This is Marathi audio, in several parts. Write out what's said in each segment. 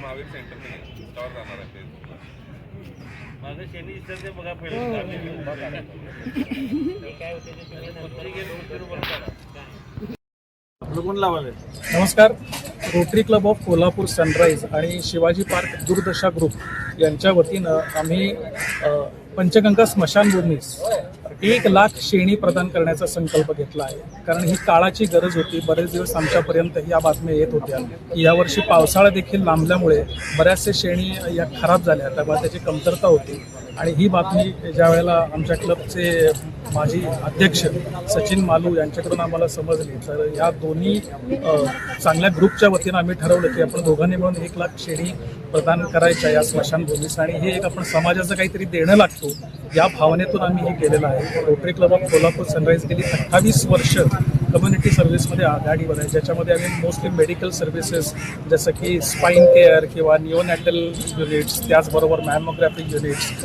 महावीर जाणार आहे माझं शनी बघा. पहिलं काढा. नमस्कार. Rotary club of Kolhapur sunrise आणि शिवाजी पार्क दूरदर्शा ग्रुप यांच्या वतीनं आम्ही पंचगंगा स्मशानभूमीस एक लाख शेणी प्रदान करण्याचा संकल्प घेतला आहे. कारण ही काळाची गरज होती. बरेच दिवस आमच्यापर्यंत या बातम्या येत होत्या. यावर्षी पावसाळा देखील लांबल्यामुळे बऱ्याचशा शेणी या खराब झाल्या. त्यामुळे त्याची कमतरता होती. आणि ही बातमी ज्या वेळेला आमच्या क्लबचे माजी अध्यक्ष सचिन मालू यांच्याकडून आम्हाला समजली तर या दोन्ही चांगल्या ग्रुपच्या वतीनं आम्ही ठरवलं की आपण दोघांनी मिळून एक लाख शेणी प्रदान करायच्या या स्मशानभूमीस आणि हे एक आपण समाजाचं काहीतरी देणं लागतो या भावनेतून आम्ही हे केलेलं आहे. Rotary club of Kolhapur sunrise गेली अठ्ठावीस वर्ष कम्युनिटी सर्व्हिसमध्ये आघाडीवर आहे ज्याच्यामध्ये आम्ही मोस्टली मेडिकल सर्व्हिसेस जसं की स्पाईन केअर किंवा निओनॅटल युनिट्स त्याचबरोबर मॅमोग्राफी युनिट्स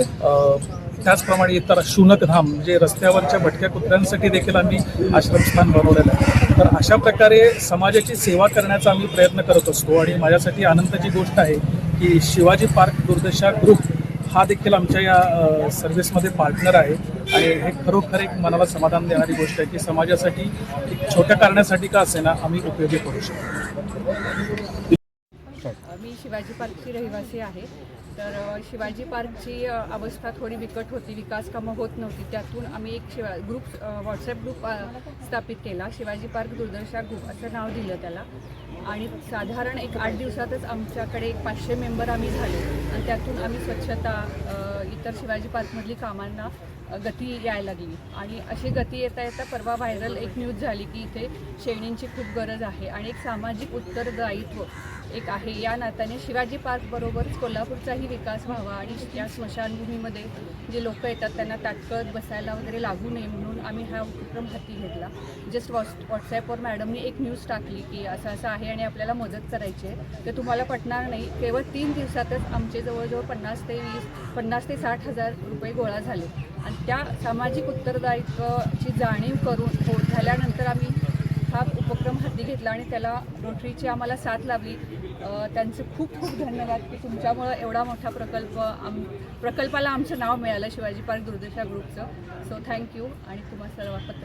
त्याचप्रमाणे इतर शुनकधाम म्हणजे रस्त्यावरच्या भटक्या कुत्र्यांसाठी देखील आम्ही आश्रमस्थान बनवलेलं आहे. तर अशा प्रकारे समाजाची सेवा करण्याचा आम्ही प्रयत्न करत असतो. आणि माझ्यासाठी आनंदाची गोष्ट आहे की शिवाजी पार्क दुर्दशा ग्रुप हा देखील आमच्या या सर्व्हिसमध्ये पार्टनर आहे. आणि हे खरोखर एक मनाला समाधान देणारी गोष्ट आहे की समाजासाठी छोट्या कारणासाठी का असेना आम्ही उपयोगी करू शकतो. मी शिवाजी पार्कची रहिवासी आहे. तर शिवाजी पार्कची अवस्था थोडी बिकट होती. विकास कामं होत नव्हती. त्यातून आम्ही एक शिवा ग्रुप व्हॉट्सअप ग्रुप स्थापित केला. शिवाजी पार्क दूरदर्शा ग्रुप असं नाव दिलं त्याला. आणि साधारण एक आठ दिवसातच आमच्याकडे एक पाचशे मेंबर आम्ही झालो. आणि त्यातून आम्ही स्वच्छता इतर शिवाजी पार्कमधली कामांना गती यायला लागली. आणि अशी गती येता येता परवा व्हायरल एक न्यूज झाली की इथे शेणींची खूप गरज आहे. आणि एक सामाजिक उत्तरदायित्व एक आहे. या नात्याने शिवाजी पार्कबरोबरच कोल्हापूरचाही विकास व्हावा आणि या स्मशानभूमीमध्ये जे लोक येतात त्यांना ताटकळत बसायला वगैरे लागू नये म्हणून आम्ही हा उपक्रम हाती घेतला. जस्ट व्हॉट्स व्हॉट्सॲपवर मॅडमनी एक न्यूज टाकली की असं असं आहे आणि आपल्याला मदत करायची आहे. तर तुम्हाला पटणार नाही केवळ तीन दिवसातच आमचे जवळजवळ पन्नास ते वीस पन्नास ते साठ हजार रुपये गोळा झाले. आणि त्या सामाजिक उत्तरदायित्वाची जाणीव करून हो झाल्यानंतर आम्ही हा उपक्रम हाती घेतला आणि त्याला रोटरीची आम्हाला साथ लाभली. त्यांचे खूप खूप धन्यवाद की तुमच्यामुळं एवढा मोठा प्रकल्प आम प्रकल्पाला आमचं नाव मिळालं शिवाजी पार्क दुर्दशा ग्रुपचं. सो थँक्यू आणि तुम्हा सर्व पत्र